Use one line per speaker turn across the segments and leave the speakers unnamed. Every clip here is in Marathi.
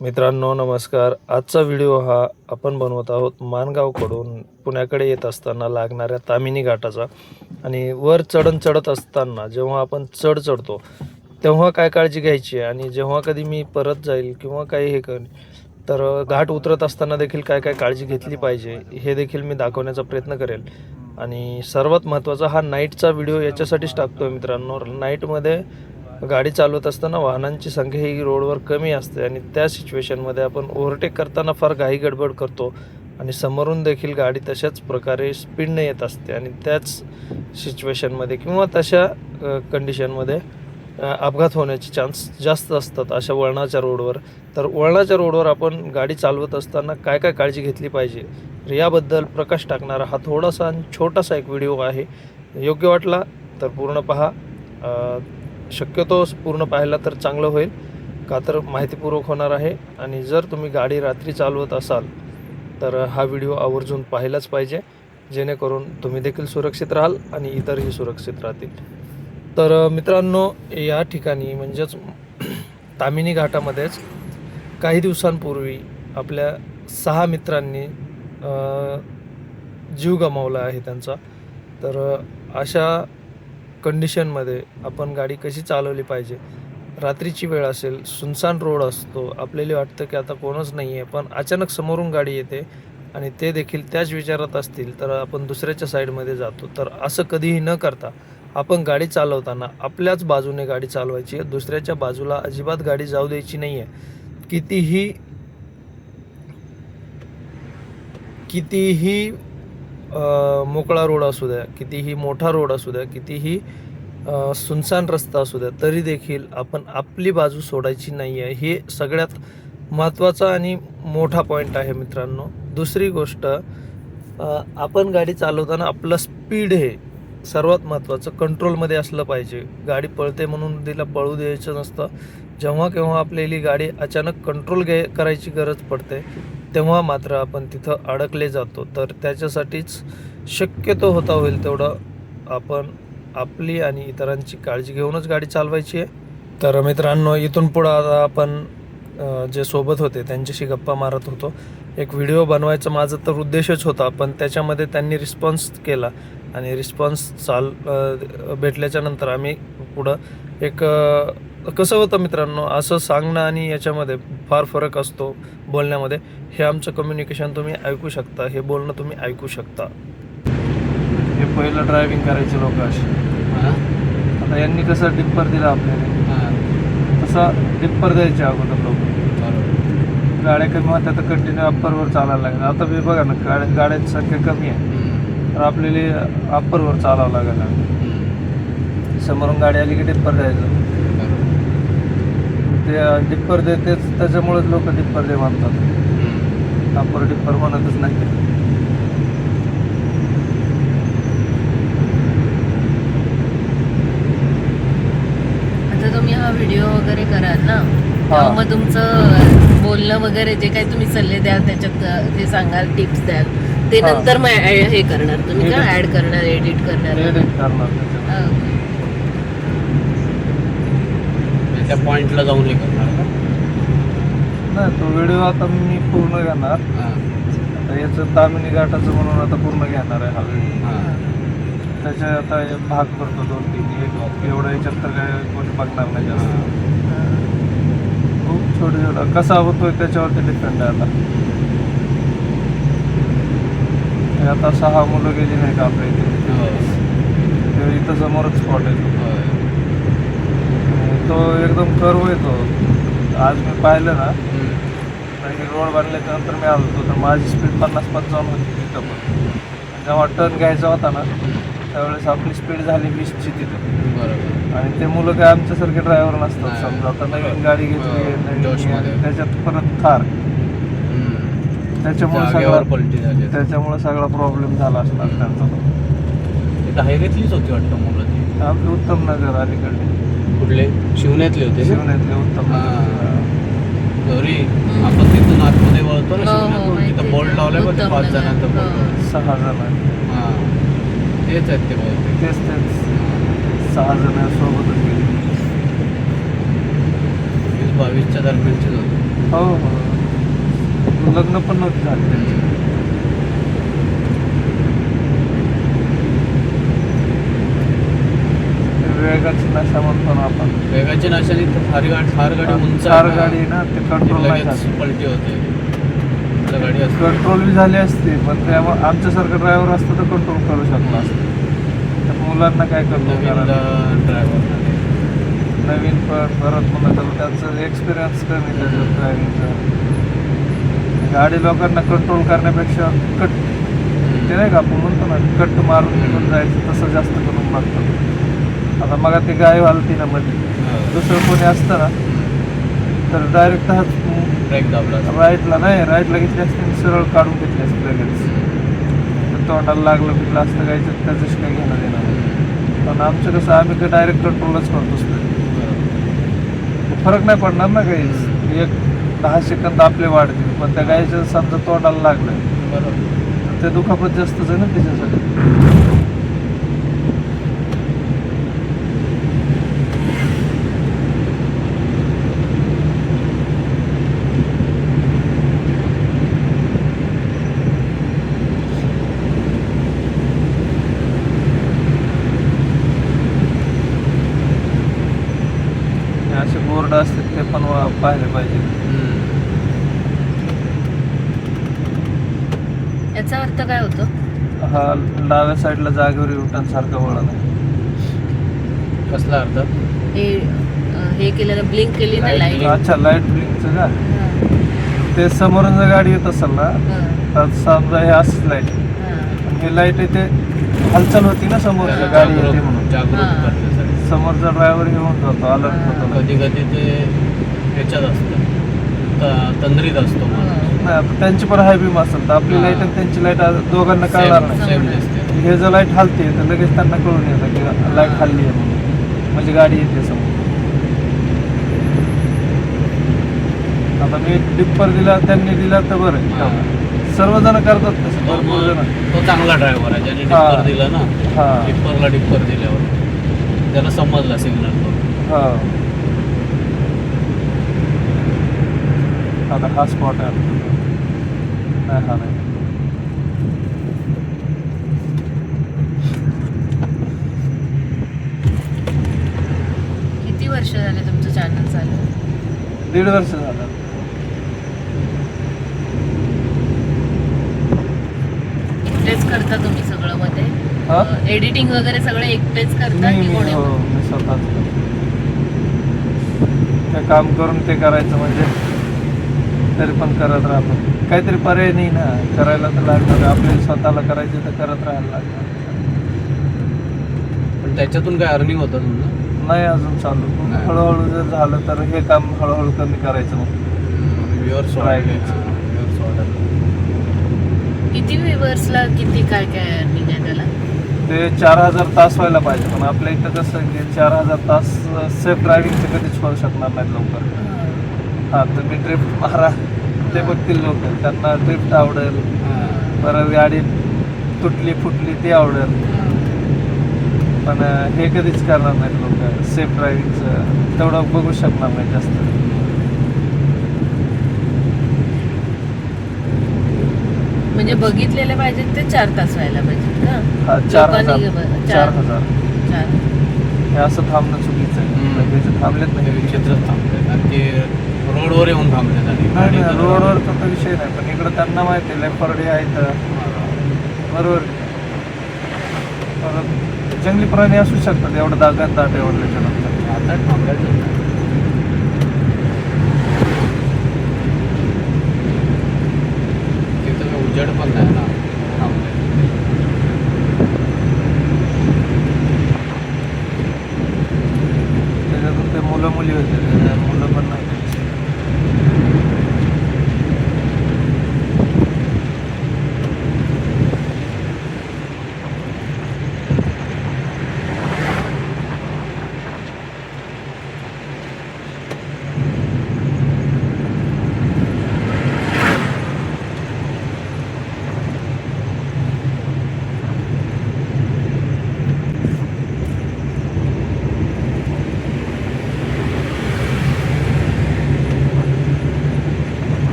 मित्रांनो नमस्कार. आजचा व्हिडिओ हा आपण बनवत आहोत माणगावकडून पुण्याकडे येत असताना लागणाऱ्या तामिनी घाटाचा. आणि वर चढण चढत असताना जेव्हा आपण चढ चढतो तेव्हा काय काळजी घ्यायची? आहे आणि जेव्हा कधी मी परत जाईल किंवा काही हे कर तर घाट उतरत असताना देखील काय काय काळजी घेतली पाहिजे हे देखील मी दाखवण्याचा प्रयत्न करेल. आणि सर्वात महत्त्वाचा हा नाईटचा व्हिडिओ याच्यासाठीच टाकतो मित्रांनो. नाईटमध्ये गाडी चालवत असताना वाहनांची संख्या ही रोडवर कमी असते आणि त्या सिच्युएशनमध्ये आपण ओव्हरटेक करताना फार घाई गडबड करतो. आणि समोरून देखील गाडी तशाच प्रकारे स्पीडने येत असते आणि त्याच सिच्युएशनमध्ये किंवा तशा कंडिशनमध्ये अपघात होण्याचे चान्स जास्त असतात अशा वळणाच्या रोडवर. तर वळणाच्या रोडवर आपण गाडी चालवत असताना काय काय काळजी घेतली पाहिजे? तर याबद्दल प्रकाश टाकणारा हा थोडासा आणि छोटासा एक व्हिडिओ आहे. योग्य वाटला तर पूर्ण पहा. शक्यतो पूर्ण पाहिला तर चांगलं होईल का तर माहितीपूर्वक होणार आहे. आणि जर तुम्ही गाडी रात्री चालवत असाल तर हा व्हिडिओ आवर्जून पाहिलाच पाहिजे जेणेकरून तुम्ही देखील सुरक्षित राहाल आणि इतरही सुरक्षित राहतील. तर मित्रांनो या ठिकाणी म्हणजेच तामिनी घाटामध्येच काही दिवसांपूर्वी आपल्या सहा मित्रांनी जीव गमावला आहे त्यांचा. तर अशा कंडिशनमध्ये आपण गाडी कशी चालवली पाहिजे. रात्रीची वेळ असेल सुनसान रोड असतो आपल्याला वाटतं की आता कोणच नाही आहे पण अचानक समोरून गाडी येते आणि ते देखील त्याच विचारात असतील तर आपण दुसऱ्याच्या साईडमध्ये जातो. तर असं कधीही न करता आपण गाडी चालवताना आपल्याच बाजूने गाडी चालवायची आहे. दुसऱ्याच्या बाजूला अजिबात गाडी जाऊ द्यायची नाही आहे कितीही कितीही मोकळा रोड असू द्या कितीही मोठा रोड असू द्या कितीही सुनसान रस्ता असू द्या तरी देखील आपण आपली बाजू सोडायची नाही आहे हे सगळ्यात महत्त्वाचा आणि मोठा पॉईंट आहे मित्रांनो. दुसरी गोष्ट आपण गाडी चालवताना आपलं स्पीड हे सर्वात महत्त्वाचं. कंट्रोलमध्ये असलं पाहिजे. गाडी पळते म्हणून तिला पळू द्यायचं नसतं. जेव्हा केव्हा आपल्याली गाडी अचानक कंट्रोल घे करायची गरज पडते. तेव्हा मात्र आपण तिथं अडकले जातो. तर त्याच्यासाठीच शक्यतो होता होईल तेवढं आपण आपली आणि इतरांची काळजी घेऊनच गाडी चालवायची आहे. तर मित्रांनो इथून पुढं आता आपण जे सोबत होते त्यांच्याशी गप्पा मारत होतो. एक व्हिडिओ बनवायचा माझा तर उद्देशच होता पण त्याच्यामध्ये त्यांनी रिस्पॉन्स केला आणि रिस्पॉन्स चाल भेटल्याच्यानंतर आम्ही पुढं एक कसं होतं मित्रांनो? असं सांगणं आणि याच्यामध्ये फार फरक असतो बोलण्यामध्ये. हे आमचं कम्युनिकेशन तुम्ही ऐकू शकता हे बोलणं तुम्ही ऐकू शकता. हे पहिलं ड्रायव्हिंग करायचे लोक असे. आता यांनी कसं डिप्पर दिला आपल्याला तसा डिप्पर द्यायचे अगोदर लोक. गाड्या कमी होत्या तर कंटिन्यू अप्परवर चालायला लागलं. आता मी बघा ना गाड्या गाड्यांची संख्या कमी आहे. तर आपल्याला अप्परवर चालावं लागेल. समोरून गाडी आली की डिप्पर द्यायचं. ते डिप्पर देतेच त्याच्यामुळेच लोक डिप्पर दे म्हणतात अप्पर डिप्पर म्हणतच नाही.
आता तुम्ही हा व्हिडिओ वगैरे कराल ना?
हा.
तेव्हा मग तुमचं बोलणं वगैरे जे काही तुम्ही सल्ले द्याल त्याच्यात ते सांगाल टिप्स द्याल ते. नंतर मग हे करणार. तुम्ही का. ऍड करणार एडिट करणार?
Edit करणार.
त्या पॉइंटला जाऊन हे करणार का?
नाही तो व्हिडिओ आता मी पूर्ण घेणार.
हां.
आता याचं तामिनी घाटाचं म्हणून आता पूर्ण घेणार आहे हा व्हिडिओ
हां.
त्याचे आता हे भाग करतो दोन तीन. एक एवढं याच्यात तर काय कोणी बघणार नाही जास्त. खूप छोटे छोटं. कसा होतोय त्याच्यावरती डिपेंड आहे आता. हे आता सहा मुलं गेली नाही का आपल्या इथे?
हो.
ते इथं समोरच स्पॉट आहे. तो. आणि तो एकदम कर्व येतो. आज मी पाहिलं ना हे रोड बांधल्याच्या नंतर मी आलो होतो. तर माझी स्पीड पन्नास पंचावन्न होती तिथं पण. आणि जेव्हा टर्न घ्यायचा होता ना त्यावेळेस आपली स्पीड झाली वीसची तिथं.
बरोबर.
आणि ते मुलं काय आमच्यासारखे ड्रायव्हर नसतात. समजा. आता नवीन गाडी घेतली नवीन त्याच्यात परत थार. त्याच्यामुळे सगळा त्याच्यामुळे सगळा प्रॉब्लेम झाला असणार त्यांचा.
धायरेतलीच होती वाटतं मुलं ती.
आपले उत्तम नगर अलीकडे.
कुठले शिवण्यातले होते?
शिवण्यातले उत्तम
हा. गौरी आपण तिथून आतमध्ये वळतो ना
हो, हो,
तिथं. बोर्ड लावलाय बघ पाच. जणांचं
हो.
बोर्ड
सहा जण.
हां तेच आहेत ते बहुतेक
तेच तेच सहा जण सोबतच गेले
वीस बावीसच्या दरम्यानचेच होते
हो हो लग्न पण नव्हती झाली त्यांची. वेगाची नशा म्हणतो ना आपण.
वेगाची नशाने तर फार गाडी फार गाडी उंच आहे ना.
गाडी ना ते कंट्रोल नाही झाली.
पलटी होते. आता गाडी असते.
कंट्रोल बी झाली असती पण त्यामुळे आमच्यासारखं ड्रायव्हर असतं तर कंट्रोल करू शकला असतं. त्या मुलांना काय करायला
ड्रायव्हर
नवीन पण परत त्याला त्यांचं एक्सपिरियन्स कमी त्याचं ड्रायव्हिंगचं गाडी लोकांना कंट्रोल करण्यापेक्षा कट ते नाही का आपण म्हणतो ना कट मारून निघून जायचं तसं जास्त करून बघतो आता मग ते गाय घालती ना मध्ये दुसरं कोणी असतं ना तर डायरेक्ट हाच
ब्रेक दाबला
राईटला नाही राईटला घेतली असते सरळ काढून घेतली असते लगेच. तर तोंडाला लागलं बिगलं असतं गायचं त्याच्याशी काही घेणं देणं नाही. पण आमचं कसं आम्ही डायरेक्ट कंट्रोलच करतो फरक नाही पडणार ना काही. एक दहा सेकंद आपले वाढतील पण त्या गायचं समजा तोंडाला लागलं.
बरोबर.
तर ते दुखापत जास्तच आहे ना त्याच्यासाठी हे असे बोर्ड असतात ते पण वा- पाहिले पाहिजे
याचा अर्थ काय होतो
डाव्या साईडला जागेवर युटर्न सारखं वळण आहे.
कसला अर्थ?
हे अं, हे केलेलं ब्लिंक केली ना
Light लाइट.
अच्छा लाइट ब्लिंकचं का? ते समोरून जर गाडी येत असेल ना तर समजा हे असंच लाइट. हे. लाइट येते हालचाल होती ना समोरच्या गाडी येते म्हणून.
जागरूक
हां.
करण्यासाठी.
समोरचा ड्रायव्हर घेऊन जातो अलर्ट होतो लगेच.
कधी कधी ते ह्याच्यात असतं. त- तंद्रीत असतो माणूस.
नाही आता त्यांची पण हाय बीम असेल तर आपली. लाइट आणि त्यांची लाइट दोघांना कळणार
Same-
नाही.
same दिसते.
हे जर लाइट हलते तर लगेच त्यांना कळून येतं की लाइट हल्ली आहे म्हणून. म्हणजे गाडी येते समोर. आता मी डिप्पर दिला त्यांनी दिला तर बरं. सर्वजण करतात तसं.
तो
भरपूर जण
तो चांगला ड्रायव्हर आहे ज्याने. डिप्पर दिलं ना. डिप्परला डिप्पर दिल्यावर. त्याला समजला सिग्नल तो.
हा. आता हा स्पॉट आहे. हा नाही
किती वर्ष झाले तुमचं चॅनल चालू?
दीड वर्ष झालं.
एकटेच करता तुम्ही सगळं मध्ये? एडिटिंग वगैरे सगळं एकटेच करता की कोणी
हो मी स्वतःच करतो. ते काम करून ते करायचं म्हणजे तरी पण करत राहतो. काहीतरी पर्याय नाही ना. करायला तर लागणार. आपल्याला स्वतःला करायचे तर करत राहायला लागणार.
पण त्याच्यातून काय अर्निंग होतं तुमचं?
नाही अजून चालू.
नाही.
हळूहळू जर झालं तर हे काम हळूहळू कमी करायचं मग.
व्ह्युअर्स
किती व्ह्युअर्सला किती काय काय त्याला?
ते चार हजार तास व्हायला पाहिजे. पण आपल्या इथं कसं आहे की चार हजार तास सेफ ड्रायव्हिंगचे कधीच होऊ शकणार नाहीत लवकर. हा. तुम्ही ड्रिफ्ट मारा. ते बघतील लोक. त्यांना ड्रिफ्ट आवडेल. परत गाडी तुटली फुटली ती आवडेल. पण हे कधीच करणार नाहीत लोक. सेफ ड्रायव्हिंगचं तेवढं बघू शकणार नाही जास्त.
म्हणजे बघितलेले पाहिजेत ते चार तास व्हायला पाहिजेत
हा चार चार. हजार.
चार.
हे असं थांबणं चुकीचं आहे. थांबलेत
ते
नाही
विचित्रच थांबते कारण की रोडवर येऊन आणि
नाही रोडवर तर विषय नाही. पण इकडं त्यांना माहिती आहे लेपर्डे आहेत बरोबर. परत जंगली प्राणी असू शकतात एवढं दागात दाट एवढल्याच्या नंतर.
आता थांबायचं तिथं उजेड पण नाही ना.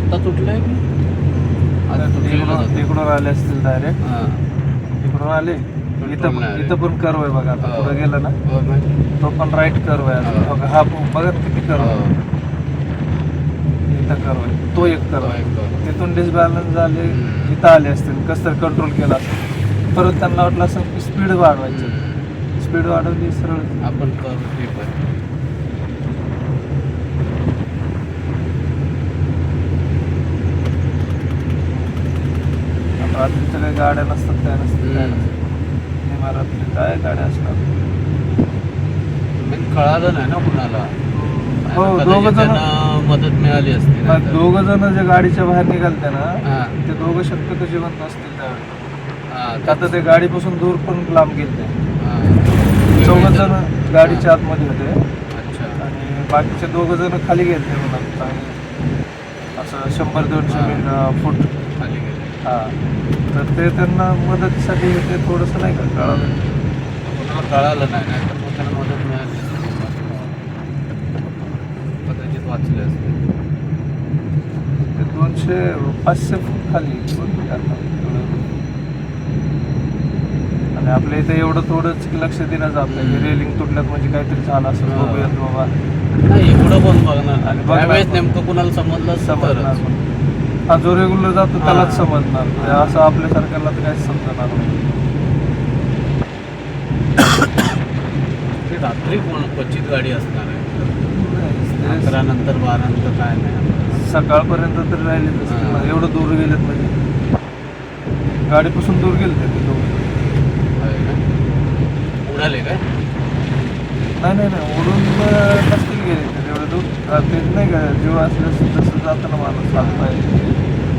ते
तुटले आता तुटले की आता.
इकडून आले असतील डायरेक्ट. इकडून आले इथं
आले.
इथं पण कर्व आहे बघा आता
हो.
पुढे गेलं ना
हो ना?
तो पण राईट कर्व आहे अजून.
हो.
बघा, हा पण- बघा किती कर्व आहे. इथं कर्व आहे तो एक कर्व आहे. तिथून डिसबॅलन्स झाले
हम्म.
इथं आले असतील कसं तरी कंट्रोल केला असेल परत त्यांना वाटलं असं की स्पीड वाढवायची. स्पीड वाढवली सरळ
आपण करू ते पण
रात्रीच्या काही गाड्या नसतात काय नसतात काय. नसतात इमारती काय गाड्या असतात
कळालं नाही ना कुणाला
हो, दोघं जण-
मदत मिळाली असती नाहीतर.
दोघ जण जे गाडीच्या बाहेर निघालते ना
हा.
ते दोघं शक्यतो जिवंत असतील त्यावेळी
हा,
तर ते गाडीपासून दूर पण लांब गेले
हा.
चौघ जण गाडीच्या आतमध्ये होते
अच्छा
आणि बाकीचे दोघं जण खाली गेले म्हणून चांगले असं शंभर दोनशे
हा.
फूट हा तर ते त्यांना मदतीसाठी ते थोडंसं नाही का कळालं
कुणाला कळालं नाही नाही तर मग त्यांना मदत मिळाली असती. कदाचित वाचले असते
ते दोनशे पाचशे फूट खाली होते त्यांना एवढं. आणि आपल्या इथे एवढं थोडंच लक्ष नाही
हम्म.
रेलिंग तुटल्यात म्हणजे काहीतरी झालं असं. बघूयात बाबा
नाही एवढं पण बघणार
आणि बघणार
त्यावेळेस
पण.
नेमकं कुणाला समजलं
समजणार
तरच.
पण. हा जो रेग्युलर जातो. त्यालाच समजणार ते
हा.
असं आपल्यासारख्याला तर काहीच समजणार नाही
ते रात्री कोण क्वचित गाडी असणार आहे
ते
अकरा नंतर बारा नंतर काय नाही
सकाळपर्यंत तरी राहिले. एवढं दूर गेलेत म्हणजे गाडीपासून दूर गेले ते दोघं.
होय का? उडाले काय
नाही नाही नाही ओढून अं, नसतील गेले ते एवढं दूर अं, ते नाही का जीव असल्यास तसं जातं ना माणूस पाय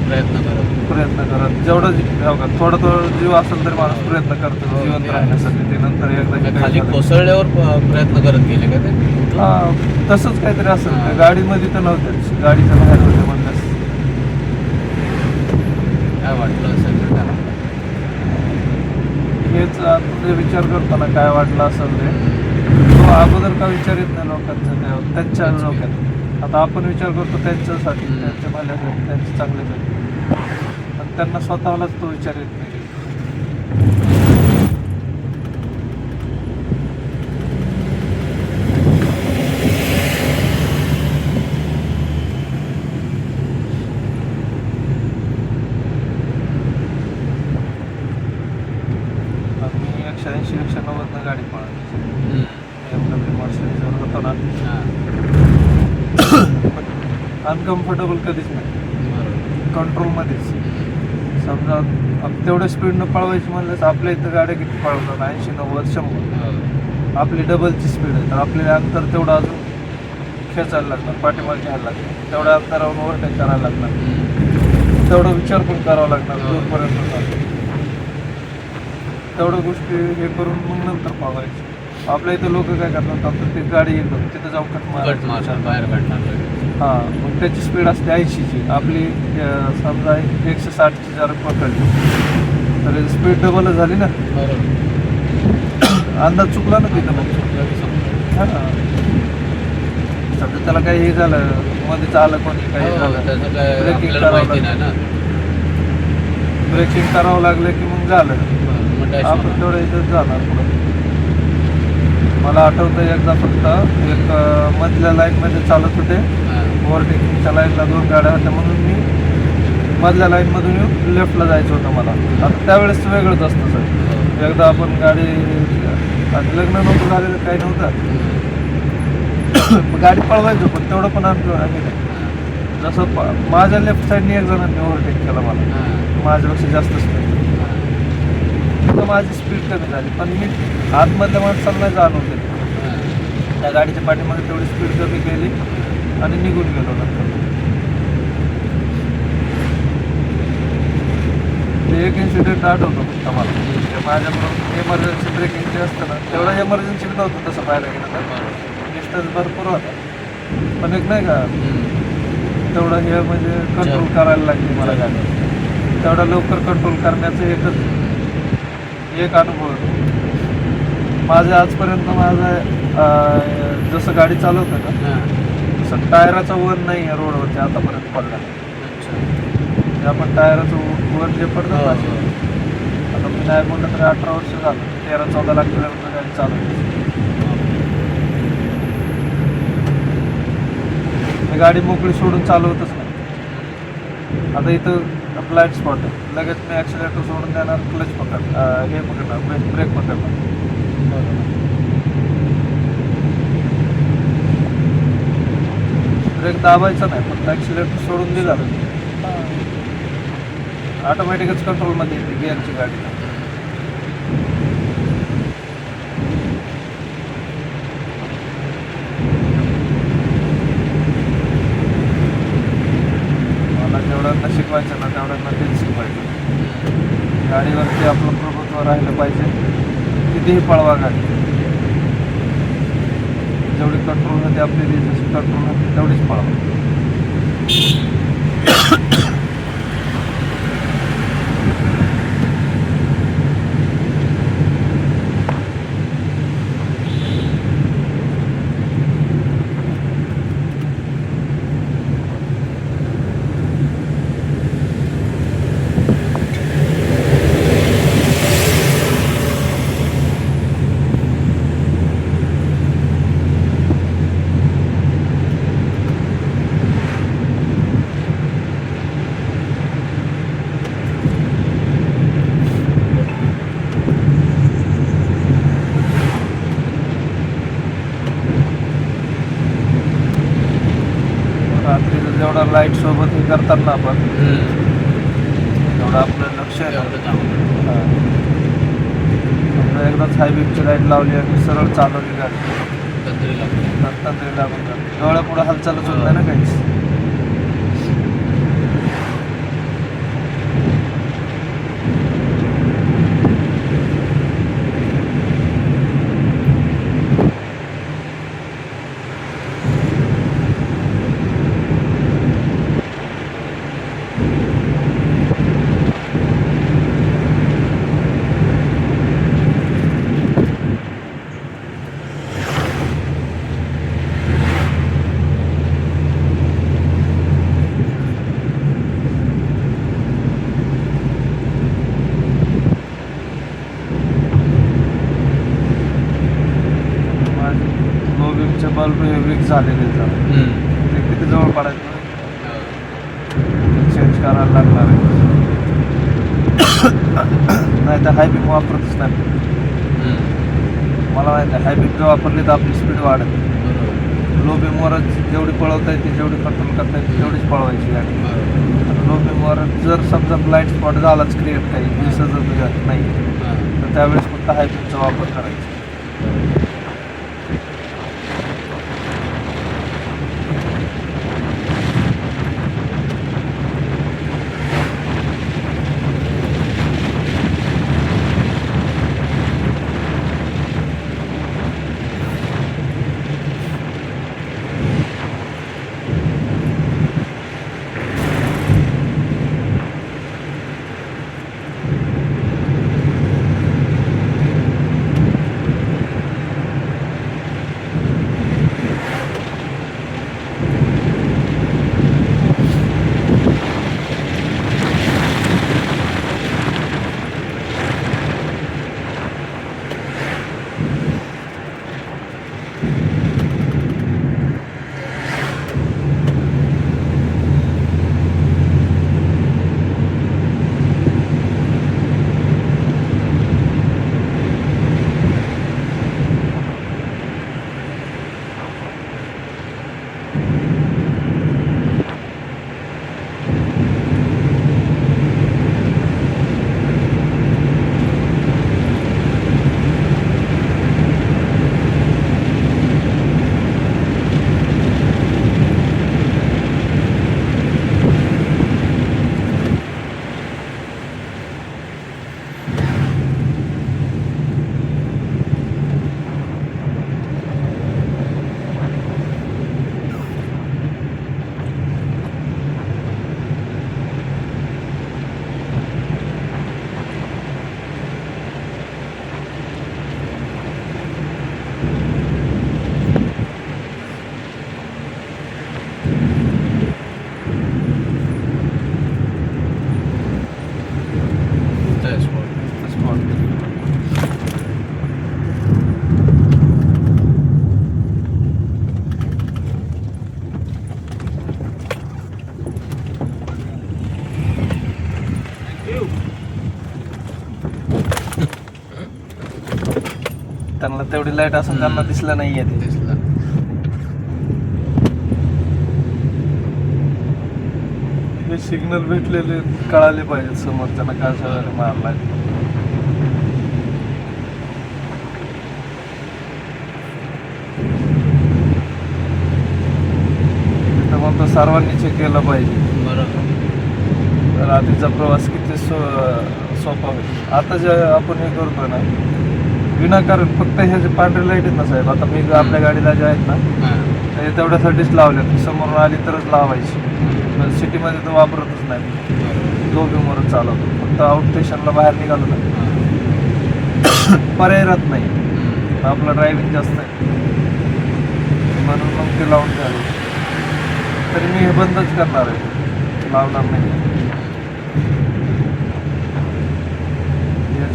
प्रयत्न करत.
प्रयत्न करत. जेवढं जी- हो थोडं थोडं जीव असेल तरी माणूस प्रयत्न करतो.
हो,
जिवंत
ते.
राहण्यासाठी. ते नंतर एकदा
म्हणजे
हे
खाली
काही झालं.
कोसळल्यावर प- प्रयत्न करत गेले का ते?
हा तसंच काहीतरी असेल. ते गाडीमध्ये तर नव्हतेच. गाडीच्या बाहेर होते म्हणल्यास.
काय वाटलं असेल त्याला?
हेच आता जे विचार करताना काय वाटलं असेल ते. तो अगोदर का विचार येत नाही लोकांचा? त्या त्यांच्या. डोक्यात. आता आपण विचार करतो त्यांच्यासाठी
त्यांच्या
त्यांच्या भल्यासाठी त्यांच्या चांगल्यासाठी. पण त्यांना स्वतःलाच तो विचार येत नाही मी एकशे ऐंशी एकशे नव्वदनं गाडी पळाली एम डब्ल्यू मर्सिडीजवर होतो ना
हा.
अनकम्फर्टेबल कधीच नाही. कंट्रोलमध्येच समजा तेवढ्या स्पीडनं पळवायची म्हणलं तर आपल्या इथं गाड्या किती पळवतात ऐंशी नव्वद शंभर
हो.
आपली डबलची स्पीड आहे तर आपल्याला अंतर तेवढं अजून खेचायला लागणार पाठीमागे घ्यायला लागणार तेवढ्या अंतरावर ओव्हरटेक करायला लागणार. तेवढा विचार पण करावा लागणार
हो.
दूरपर्यंत जायला. तेवढ्या गोष्टी हे करून मग नंतर पळवायचे आपल्या इथं लोक काय करतात आता ते गाडी येतात तिथं जाऊन कट
मारतात बाहेर काढणार.
हा मग त्याची स्पीड असते ऐंशीची. आपली अं, समजा एकशे साठची जर पकडली तर स्पीड डबल झाली ना?
बरोबर.
अंदाज चुकला ना तिथं मग. हा. समजा त्याला काही हे झालं मध्ये आलं कोणी काही
हो,
झालं.
त्याचं काय
ब्रेकिंग
आपल्याला
करावं
माहिती नाही
लागलं
ना.
ब्रेकिंग करावं लागलं की मग झालं.
बरं, मग dash
आपण. तेवढं इथं जाणार पुढं. मला आठवतं एकदा फक्त एक अं, मधल्या लाईनमध्ये चालत होते. ओव्हरटेकिंगच्या लाईनला दोन गाड्या होत्या म्हणून मी मधल्या लाईनमधून येऊन लेफ्टला जायचं होतं मला आता त्यावेळेस वेगळंच असतं सर. एकदा आपण गाडी लग्न नव्हतं झालेलं काही नव्हतं गाडी पळवायचो पण तेवढं पण आम्ही आम्ही जसं प- माझ्या लेफ्ट साईडने एक जणांनी ओव्हरटेक केला मला. माझ्यापेक्षा जास्त स्पीड. तर माझी स्पीड कमी झाली पण मी आतमधल्या दिली
हा.
त्या गाडीच्या पाठीमागे तेवढी स्पीड कमी केली आणि निघून गेलो नंतर ते एक इन्सिडेंट आठवतो फक्त मला माझ्याकडून एमर्जन्सी ब्रेकिंग जे असतं ना तेवढं एमर्जन्सी नव्हतं तसं पाहायला गेलं तर. डिस्टन्स भरपूर होता पण एक नाही का. तेवढं हे म्हणजे कंट्रोल. करायला लागली मला गाडी तेवढं लवकर कंट्रोल करण्याचं एकच एक अनुभव होता. माझ्या आजपर्यंत माझा जसं गाडी चालवतं का तसं टायराचा वन नाही आहे रोडवरती आतापर्यंत पडला. आपण टायराचं वन जे पडतं. आता मी नाही म्हणलं तरी अठरा वर्ष झालं. तेरा चौदा लाख किलोमीटर गाडी चालवली. मी गाडी मोकळी सोडून चालवतच नाही. आता इथं ब्लाइंड स्पॉट आहे. लगेच मी ॲक्सिलेटर सोडून देणार क्लच पकड हे पकडणार ब्रेक ब्रेक पकडणार. ब्रेक दाबायचा नाही फक्त ॲक्सिलेटर सोडून दिला ऑटोमॅटिकच कंट्रोलमध्ये येते गिअरची गाडी. मला जेवढ्यांना शिकवायचं ना तेवढ्यांना तेच शिकवायचं गाडीवरती आपलं प्रभुत्व राहिलं पाहिजे. कितीही पळवा गाडी. जेवढे कंट्रोल होते आपले ती कंट्रोल होते तेवढेच पळवा रात्रीचं जेवढं लाइट सोबत हे करतात ना आपण. तेवढं आपलं लक्ष आहे. एकदाच हाय बीमची लाइट लावली आणि सरळ चालवली गाडी.
तंद्री लागते
नंतर तरी लागून डोळ्या पुढे हालचालच होत नाही ना काहीच माझे लो बीमचे बल्ब हे वीक झालेले ते किती जवळ पडायचं? चेंज करायला लागणार आहे. नाही तर हाय बीम वापरतच नाही. मला माहिती आहे हाय बीम जर वापरली तर आपली स्पीड वाढत लो बीमवरच जेवढी पळवता येते जेवढी कंट्रोल करता येते तेवढीच पळवायची गाडी. लो बीमवर जर समजा ब्लाइंड स्पॉट झालाच क्रिएट काही दिसतच नाही. तर त्यावेळेस फक्त हाय बीमचा वापर करायचा. त्यांना तेवढी लाइट असून त्यांना. दिसलं नाहीये ते.
दिसला.
हे सिग्नल भेटलेले कळाले पाहिजेत समोरच्याला काय सगळं मारलाय तर म्हणतो सर्वांनी चेक केलं पाहिजे.
बरोबर.
रात्रीचा प्रवास किती सो सोपा होईल. आता जे आपण हे करतोय ना विनाकारण फक्त हे जे पांढरे लाइट आहेत ना साहेब आता मी आपल्या गाडीला जे आहेत ना
हां.
ते तेवढ्यासाठीच लावले समोरून आली तरच लावायची. सिटीमध्ये तर वापरतच नाही. जो बिमोरच चालवतो. फक्त आउट स्टेशनला बाहेर निघालो ना. पर्याय राहत नाही. आपलं ड्रायव्हिंग जास्त आहे. म्हणून मग ते लावून घ्यावे तरी मी हे बंदच करणार आहे. लावणार नाही.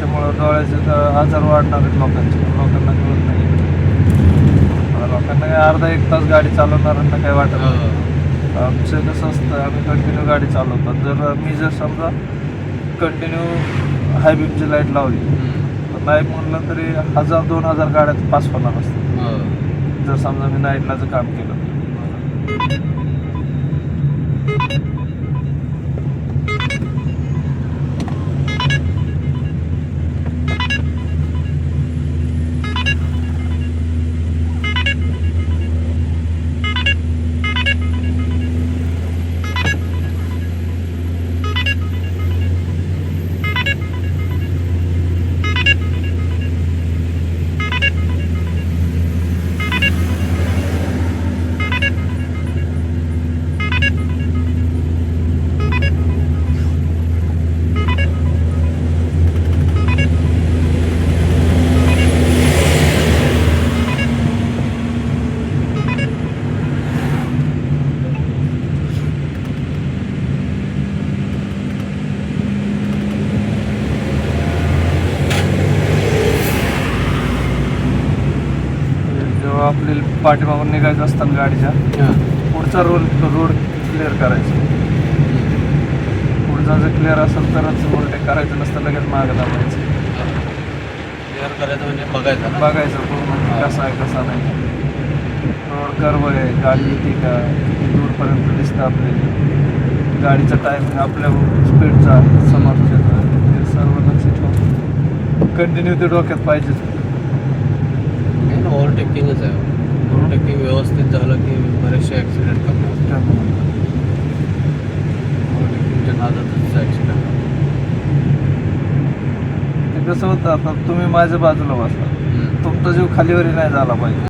याच्यामुळं डोळ्याचे तर आजार वाढणार आहेत लोकांचे. लोकांना कळत नाही. लोकांना काय अर्धा एक तास गाडी चालवणाऱ्यांना काय वाटत नाही.
हो.
आमचं कसं असतं आम्ही कंटिन्यू गाडी चालवतो. जर मी जर समजा कंटिन्यू हाय बीमची लाइट लावली. तर नाही म्हणलं तरी हजार दोन हजार गाड्यात पास होणार असतात.
हो.
जर समजा मी नाईटला जर काम केलं. पाठीमागून निघायचं असताना गाडीच्या. पुढचा रोड रोड क्लिअर करायचा. पुढचा जर क्लिअर असेल तरच ओव्हरटेक करायचं नसतं लगेच मागं लावायचं.
क्लिअर करायचं म्हणजे बघायचं
बघायचं पूर्ण कसा आहे कसा नाही. रोड कर्व आहे गाडी येते का? किती दूरपर्यंत दिसतं आपले गाडीचा टायमिंग आपल्या स्पीडचा समोरच्याचा हे सर्व लक्ष ठेवून कंटिन्यू ते डोक्यात पाहिजेच.
ओव्हरटेकिंगच आहे. ओव्हरटेकिंग व्यवस्थित झालं की बरेचसे ॲक्सिडेंट करणार ओव्हरटेकिंगच्या नादातच ॲक्सिडेंट
ते कसं होतं आता तुम्ही माझ्या बाजूला बसला. तुमचा जीव खालीवरी नाही झाला पाहिजे.